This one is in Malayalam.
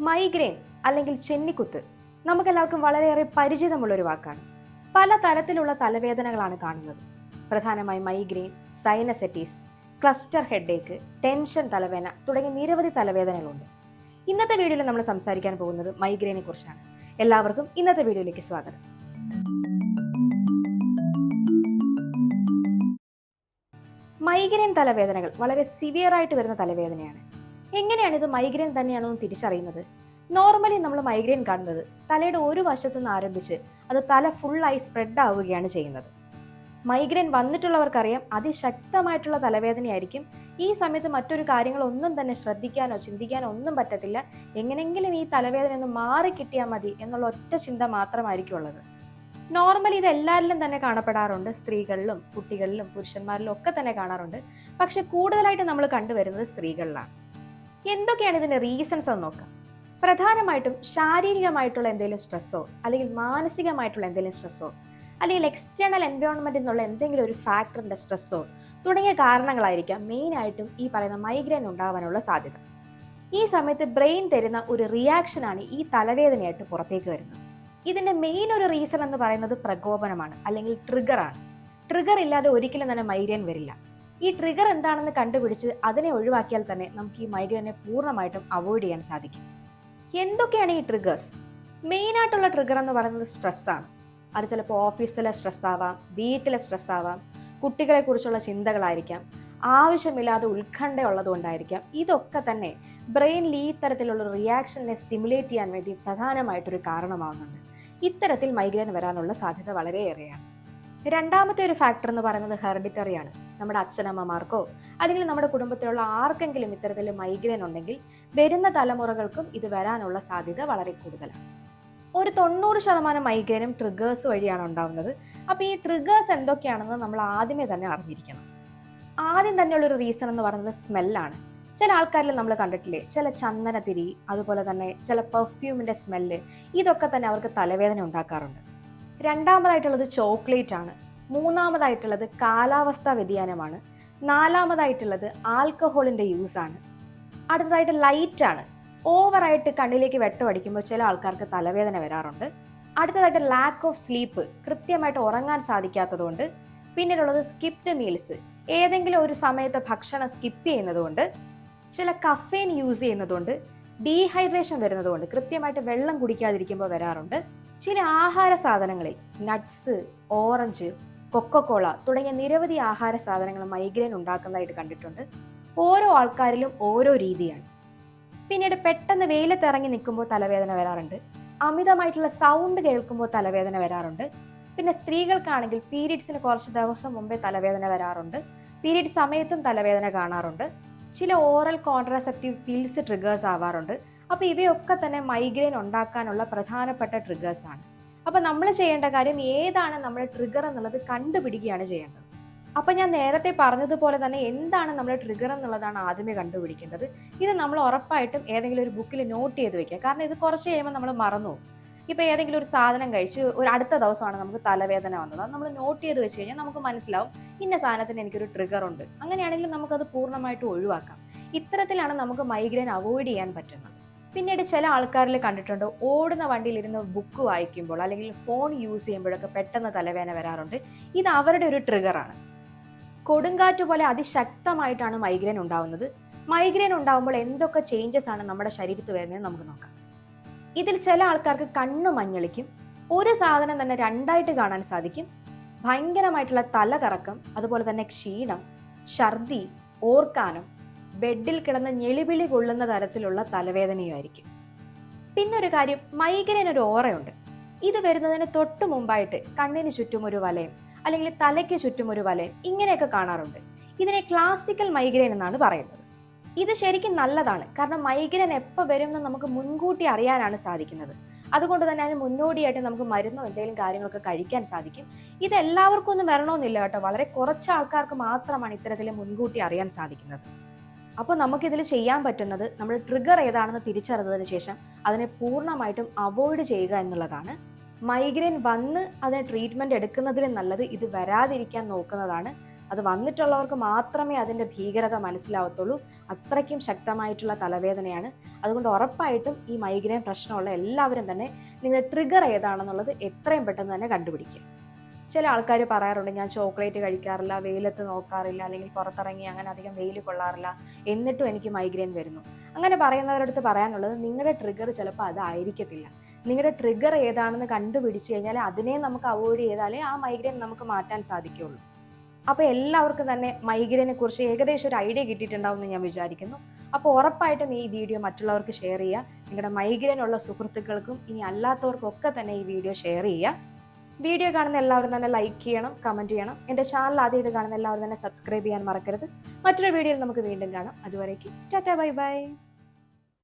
മൈഗ്രെയിൻ അല്ലെങ്കിൽ ചെന്നിക്കുത്ത് നമുക്കെല്ലാവർക്കും വളരെയേറെ പരിചിതമുള്ള ഒരു വാക്കാണ്. പല തരത്തിലുള്ള തലവേദനകളാണ് കാണുന്നത്. പ്രധാനമായും migraine sinusitis cluster headache tension തലവേദന തുടങ്ങിയ നിരവധി തലവേദനകളുണ്ട്. ഇന്നത്തെ വീഡിയോയിൽ നമ്മൾ സംസാരിക്കാൻ പോകുന്നത് മൈഗ്രെയിനെ കുറിച്ചാണ്. എല്ലാവർക്കും ഇന്നത്തെ വീഡിയോയിലേക്ക് സ്വാഗതം. മൈഗ്രെയിൻ തലവേദനകൾ വളരെ സിവിയർ ആയിട്ട് വരുന്ന തലവേദനയാണ്. എങ്ങനെയാണ് ഇത് മൈഗ്രെയിൻ തന്നെയാണോ എന്ന് തിരിച്ചറിയുന്നത്? നോർമലി നമ്മൾ മൈഗ്രെയിൻ കാണുന്നത് തലയുടെ ഒരു വശത്തു നിന്ന് ആരംഭിച്ച് അത് തല ഫുള്ളായി സ്പ്രെഡ് ആവുകയാണ് ചെയ്യുന്നത്. മൈഗ്രെയിൻ വന്നിട്ടുള്ളവർക്കറിയാം അതിശക്തമായിട്ടുള്ള തലവേദനയായിരിക്കും. ഈ സമയത്ത് മറ്റൊരു കാര്യങ്ങളൊന്നും തന്നെ ശ്രദ്ധിക്കാനോ ചിന്തിക്കാനോ ഒന്നും പറ്റത്തില്ല. എങ്ങനെങ്കിലും ഈ തലവേദന ഒന്ന് മാറി കിട്ടിയാൽ മതി എന്നുള്ള ഒറ്റ ചിന്ത മാത്രമായിരിക്കും ഉള്ളത്. നോർമലി ഇത് എല്ലാവരിലും തന്നെ കാണപ്പെടാറുണ്ട്. സ്ത്രീകളിലും കുട്ടികളിലും പുരുഷന്മാരിലും ഒക്കെ തന്നെ കാണാറുണ്ട്. പക്ഷെ കൂടുതലായിട്ട് നമ്മൾ കണ്ടുവരുന്നത് സ്ത്രീകളിലാണ്. എന്തൊക്കെയാണ് ഇതിന്റെ റീസൺസ് എന്ന് നോക്കാം. പ്രധാനമായിട്ടും ശാരീരികമായിട്ടുള്ള എന്തെങ്കിലും സ്ട്രെസ്സോ അല്ലെങ്കിൽ മാനസികമായിട്ടുള്ള എന്തെങ്കിലും സ്ട്രെസ്സോ അല്ലെങ്കിൽ എക്സ്റ്റേണൽ എൻവയോൺമെന്റിൽ നിന്നുള്ള എന്തെങ്കിലും ഒരു ഫാക്ടറിന്റെ സ്ട്രെസ്സോ തുടങ്ങിയ കാരണങ്ങളായിരിക്കാം മെയിനായിട്ടും ഈ പറയുന്ന മൈഗ്രെയിൻ ഉണ്ടാവാനുള്ള സാധ്യത. ഈ സമയത്ത് ബ്രെയിൻ തരുന്ന ഒരു റിയാക്ഷനാണ് ഈ തലവേദനയായിട്ട് പുറത്തേക്ക് വരുന്നത്. ഇതിന്റെ മെയിൻ ഒരു റീസൺ എന്ന് പറയുന്നത് പ്രകോപനമാണ് അല്ലെങ്കിൽ ട്രിഗറാണ് ട്രിഗർ ഇല്ലാതെ ഒരിക്കലും തന്നെ മൈഗ്രെയിൻ വരില്ല. ഈ ട്രിഗർ എന്താണെന്ന് കണ്ടുപിടിച്ച് അതിനെ ഒഴിവാക്കിയാൽ തന്നെ നമുക്ക് ഈ മൈഗ്രൈനെ പൂർണമായിട്ടും അവോയ്ഡ് ചെയ്യാൻ സാധിക്കും. എന്തൊക്കെയാണ് ഈ ട്രിഗേഴ്സ് മെയിൻ ആയിട്ടുള്ള ട്രിഗർ എന്ന് പറയുന്നത് സ്ട്രെസ്സാണ് അത് ചിലപ്പോൾ ഓഫീസിലെ സ്ട്രെസ് ആവാം വീട്ടിലെ സ്ട്രെസ് ആവാം കുട്ടികളെ കുറിച്ചുള്ള ചിന്തകളായിരിക്കാം ആവശ്യമില്ലാതെ ഉത്കണ്ഠ ഉള്ളതുകൊണ്ടായിരിക്കാം. ഇതൊക്കെ തന്നെ ബ്രെയിനിൽ ഈ തരത്തിലുള്ള റിയാക്ഷനെ സ്റ്റിമുലേറ്റ് ചെയ്യാൻ വേണ്ടി പ്രധാനമായിട്ടൊരു കാരണമാകുന്നുണ്ട് ഇത്തരത്തിൽ മൈഗ്രെയിൻ വരാനുള്ള സാധ്യത വളരെയേറെയാണ്. രണ്ടാമത്തെ ഒരു ഫാക്ടർ എന്ന് പറയുന്നത് ഹെറിഡിറ്ററി ആണ്. നമ്മുടെ അച്ഛനമ്മമാർക്കോ അല്ലെങ്കിൽ നമ്മുടെ കുടുംബത്തിലുള്ള ആർക്കെങ്കിലും ഇത്തരത്തിൽ മൈഗ്രെയിൻ ഉണ്ടെങ്കിൽ വരുന്ന തലമുറകൾക്കും ഇത് വരാനുള്ള സാധ്യത വളരെ കൂടുതലാണ്. ഒരു തൊണ്ണൂറ് ശതമാനം മൈഗ്രെയിനും ട്രിഗേഴ്സ് വഴിയാണ് ഉണ്ടാകുന്നത് അപ്പോൾ ഈ ട്രിഗേഴ്സ് എന്തൊക്കെയാണെന്ന് നമ്മൾ ആദ്യമേ തന്നെ അറിഞ്ഞിരിക്കണം. ആദ്യം തന്നെയുള്ളൊരു റീസൺ എന്ന് പറയുന്നത് സ്മെല്ലാണ് ചില ആൾക്കാരിൽ നമ്മൾ കണ്ടിട്ടില്ലേ? ചില ചന്ദനത്തിരി അതുപോലെ തന്നെ ചില പെർഫ്യൂമിന്റെ സ്മെല്ല് ഇതൊക്കെ തന്നെ അവർക്ക് തലവേദന ഉണ്ടാക്കാറുണ്ട്. രണ്ടാമതായിട്ടുള്ളത് ചോക്ലേറ്റ് ആണ്. മൂന്നാമതായിട്ടുള്ളത് കാലാവസ്ഥാ വ്യതിയാനമാണ്. നാലാമതായിട്ടുള്ളത് ആൽക്കഹോളിന്റെ യൂസ് ആണ്. അടുത്തതായിട്ട് ലൈറ്റ് ആണ്. ഓവറായിട്ട് കണ്ണിലേക്ക് വെട്ടമടിക്കുമ്പോൾ ചില ആൾക്കാർക്ക് തലവേദന വരാറുണ്ട്. അടുത്തതായിട്ട് ലാക്ക് ഓഫ് സ്ലീപ്പ് കൃത്യമായിട്ട് ഉറങ്ങാൻ സാധിക്കാത്തതുകൊണ്ട്. പിന്നീടുള്ളത് സ്കിപ്ഡ് മീൽസ് ഏതെങ്കിലും ഒരു സമയത്ത് ഭക്ഷണം സ്കിപ്പ് ചെയ്യുന്നതുകൊണ്ട്. ചില കഫേൻ യൂസ് ചെയ്യുന്നതുകൊണ്ട്. ഡീഹൈഡ്രേഷൻ വരുന്നതുകൊണ്ട് കൃത്യമായിട്ട് വെള്ളം കുടിക്കാതിരിക്കുമ്പോൾ വരാറുണ്ട്. ചില ആഹാര സാധനങ്ങളിൽ നട്ട്സ് ഓറഞ്ച് കൊക്കക്കോള തുടങ്ങിയ നിരവധി ആഹാര സാധനങ്ങൾ മൈഗ്രെയിൻ ഉണ്ടാക്കുന്നതായിട്ട് കണ്ടിട്ടുണ്ട്. ഓരോ ആൾക്കാരിലും ഓരോ രീതിയാണ്. പിന്നീട് പെട്ടെന്ന് വെയിലത്തിറങ്ങി നിൽക്കുമ്പോൾ തലവേദന വരാറുണ്ട്. അമിതമായിട്ടുള്ള സൗണ്ട് കേൾക്കുമ്പോൾ തലവേദന വരാറുണ്ട്. പിന്നെ സ്ത്രീകൾക്കാണെങ്കിൽ പീരീഡ്സിന് കുറച്ച് ദിവസം മുമ്പേ തലവേദന വരാറുണ്ട്. പീരീഡ് സമയത്തും തലവേദന കാണാറുണ്ട്. ചില ഓറൽ കോൺട്രാസെപ്റ്റീവ് പിൽസ് ട്രിഗേഴ്സ് ആവാറുണ്ട്. അപ്പോൾ ഇവയൊക്കെ തന്നെ മൈഗ്രെയിൻ ഉണ്ടാക്കാനുള്ള പ്രധാനപ്പെട്ട ട്രിഗേഴ്സ് ആണ്. അപ്പോൾ നമ്മൾ ചെയ്യേണ്ട കാര്യം ഏതാണ് നമ്മുടെ ട്രിഗർ എന്നുള്ളത് കണ്ടുപിടിക്കുകയാണ് ചെയ്യേണ്ടത്. അപ്പോൾ ഞാൻ നേരത്തെ പറഞ്ഞതുപോലെ തന്നെ എന്താണ് നമ്മുടെ ട്രിഗർ എന്നുള്ളതാണ് ആദ്യമേ കണ്ടുപിടിക്കേണ്ടത്. ഇത് നമ്മൾ ഉറപ്പായിട്ടും ഏതെങ്കിലും ഒരു ബുക്കിൽ നോട്ട് ചെയ്ത് വെക്കുക. കാരണം ഇത് കുറച്ച് കഴിയുമ്പോൾ നമ്മൾ മറന്നു ഇപ്പോൾ ഏതെങ്കിലും ഒരു സാധനം കഴിച്ച് ഒരു അടുത്ത ദിവസമാണ് നമുക്ക് തലവേദന വന്നത്. അത് നമ്മൾ നോട്ട് ചെയ്ത് വെച്ച് കഴിഞ്ഞാൽ നമുക്ക് മനസ്സിലാവും ഇന്ന സാധനത്തിന് എനിക്കൊരു ട്രിഗർ ഉണ്ട്. അങ്ങനെയാണെങ്കിൽ നമുക്കത് പൂർണമായിട്ട് ഒഴിവാക്കാം. ഇത്തരത്തിലാണ് നമുക്ക് മൈഗ്രെയിൻ അവോയ്ഡ് ചെയ്യാൻ പറ്റുന്നത്. പിന്നീട് ചില ആൾക്കാരിൽ കണ്ടിട്ടുണ്ട് ഓടുന്ന വണ്ടിയിൽ ഇരുന്ന് ബുക്ക് വായിക്കുമ്പോൾ അല്ലെങ്കിൽ ഫോൺ യൂസ് ചെയ്യുമ്പോഴൊക്കെ പെട്ടെന്ന് തലവേദന വരാറുണ്ട്. ഇത് അവരുടെ ഒരു ട്രിഗറാണ് കൊടുങ്കാറ്റ് പോലെ അതിശക്തമായിട്ടാണ് മൈഗ്രെയിൻ ഉണ്ടാവുന്നത്. മൈഗ്രെയിൻ ഉണ്ടാവുമ്പോൾ എന്തൊക്കെ ചേഞ്ചസ് ആണ് നമ്മുടെ ശരീരത്ത് വരുന്നത് നമുക്ക് നോക്കാം. ഇതിൽ ചില ആൾക്കാർക്ക് കണ്ണ് മഞ്ഞളിക്കും. ഒരു സാധനം തന്നെ രണ്ടായിട്ട് കാണാൻ സാധിക്കും. ഭയങ്കരമായിട്ടുള്ള തലകറക്കം അതുപോലെ തന്നെ ക്ഷീണം ഛർദി ഓർക്കാനം ബെഡിൽ കിടന്ന് ഞെളിവിളി കൊള്ളുന്ന തരത്തിലുള്ള തലവേദനയുമായിരിക്കും. പിന്നെ ഒരു കാര്യം മൈഗ്രൈൻ ഒരു ഓറയുണ്ട്. ഇത് വരുന്നതിന് തൊട്ട് മുമ്പായിട്ട് കണ്ണിന് ചുറ്റും ഒരു വലയം അല്ലെങ്കിൽ തലയ്ക്ക് ചുറ്റും ഒരു വലയം ഇങ്ങനെയൊക്കെ കാണാറുണ്ട്. ഇതിനെ ക്ലാസിക്കൽ മൈഗ്രെയിൻ എന്നാണ് പറയുന്നത്. ഇത് ശരിക്കും നല്ലതാണ്. കാരണം മൈഗ്രെയിൻ എപ്പോൾ വരും എന്ന് നമുക്ക് മുൻകൂട്ടി അറിയാനാണ് സാധിക്കുന്നത്. അതുകൊണ്ട് തന്നെ അതിന് മുന്നോടിയായിട്ട് നമുക്ക് മരുന്നോ എന്തെങ്കിലും കാര്യങ്ങളൊക്കെ കഴിക്കാൻ സാധിക്കും. ഇത് എല്ലാവർക്കും ഒന്നും വരണമെന്നില്ല കേട്ടോ. വളരെ കുറച്ച് ആൾക്കാർക്ക് മാത്രമാണ് ഇത്തരത്തിൽ മുൻകൂട്ടി അറിയാൻ സാധിക്കുന്നത്. അപ്പോൾ നമുക്കിതിൽ ചെയ്യാൻ പറ്റുന്നത് നമ്മൾ ട്രിഗർ ഏതാണെന്ന് തിരിച്ചറിഞ്ഞതിന് ശേഷം അതിനെ പൂർണമായിട്ടും അവോയ്ഡ് ചെയ്യുക എന്നുള്ളതാണ്. മൈഗ്രെയിൻ വന്ന് അതിന് ട്രീറ്റ്മെന്റ് എടുക്കുന്നതിലും നല്ലത് ഇത് വരാതിരിക്കാൻ നോക്കുന്നതാണ്. അത് വന്നിട്ടുള്ളവർക്ക് മാത്രമേ അതിന്റെ ഭീകരത മനസ്സിലാവത്തുള്ളൂ. അത്രയ്ക്കും ശക്തമായിട്ടുള്ള തലവേദനയാണ്. അതുകൊണ്ട് ഉറപ്പായിട്ടും ഈ മൈഗ്രെയിൻ പ്രശ്നമുള്ള എല്ലാവരും തന്നെ നിങ്ങളുടെ ട്രിഗർ ഏതാണെന്നുള്ളത് എത്രയും പെട്ടെന്ന് തന്നെ കണ്ടുപിടിക്കുക. ചില ആൾക്കാർ പറയാറുണ്ട് ഞാൻ ചോക്ലേറ്റ് കഴിക്കാറില്ല വെയിലത്ത് നോക്കാറില്ല അല്ലെങ്കിൽ പുറത്തിറങ്ങി അങ്ങനെ അധികം വെയിൽ കൊള്ളാറില്ല എന്നിട്ടും എനിക്ക് മൈഗ്രെയിൻ വരുന്നു. അങ്ങനെ പറയുന്നവരടുത്ത് പറയാനുള്ളത് നിങ്ങളുടെ ട്രിഗർ ചിലപ്പോൾ അതായിരിക്കത്തില്ല നിങ്ങളുടെ ട്രിഗർ ഏതാണെന്ന് കണ്ടുപിടിച്ച് കഴിഞ്ഞാൽ അതിനെ നമുക്ക് അവോയ്ഡ് ചെയ്താലേ ആ മൈഗ്രെയിൻ നമുക്ക് മാറ്റാൻ സാധിക്കുകയുള്ളൂ. അപ്പോൾ എല്ലാവർക്കും തന്നെ മൈഗ്രെയിനെ കുറിച്ച് ഏകദേശം ഒരു ഐഡിയ കിട്ടിയിട്ടുണ്ടാവും എന്ന് ഞാൻ വിചാരിക്കുന്നു. അപ്പോൾ ഉറപ്പായിട്ടും ഈ വീഡിയോ മറ്റുള്ളവർക്ക് ഷെയർ ചെയ്യുക. നിങ്ങളുടെ മൈഗ്രെയിൻ ഉള്ള സുഹൃത്തുക്കൾക്കും ഇനി അല്ലാത്തവർക്കും ഒക്കെ തന്നെ ഈ വീഡിയോ ഷെയർ ചെയ്യുക. വീഡിയോ കാണുന്ന എല്ലാവരും തന്നെ ലൈക്ക് ചെയ്യണം കമന്റ് ചെയ്യണം. എന്റെ ചാനൽ ആദ്യമായിട്ട് കാണുന്ന എല്ലാവരും തന്നെ സബ്സ്ക്രൈബ് ചെയ്യാൻ മറക്കരുത്. മറ്റൊരു വീഡിയോയിൽ നമുക്ക് വീണ്ടും കാണാം. അതുവരേക്കും ടാറ്റാ ബൈ ബൈ.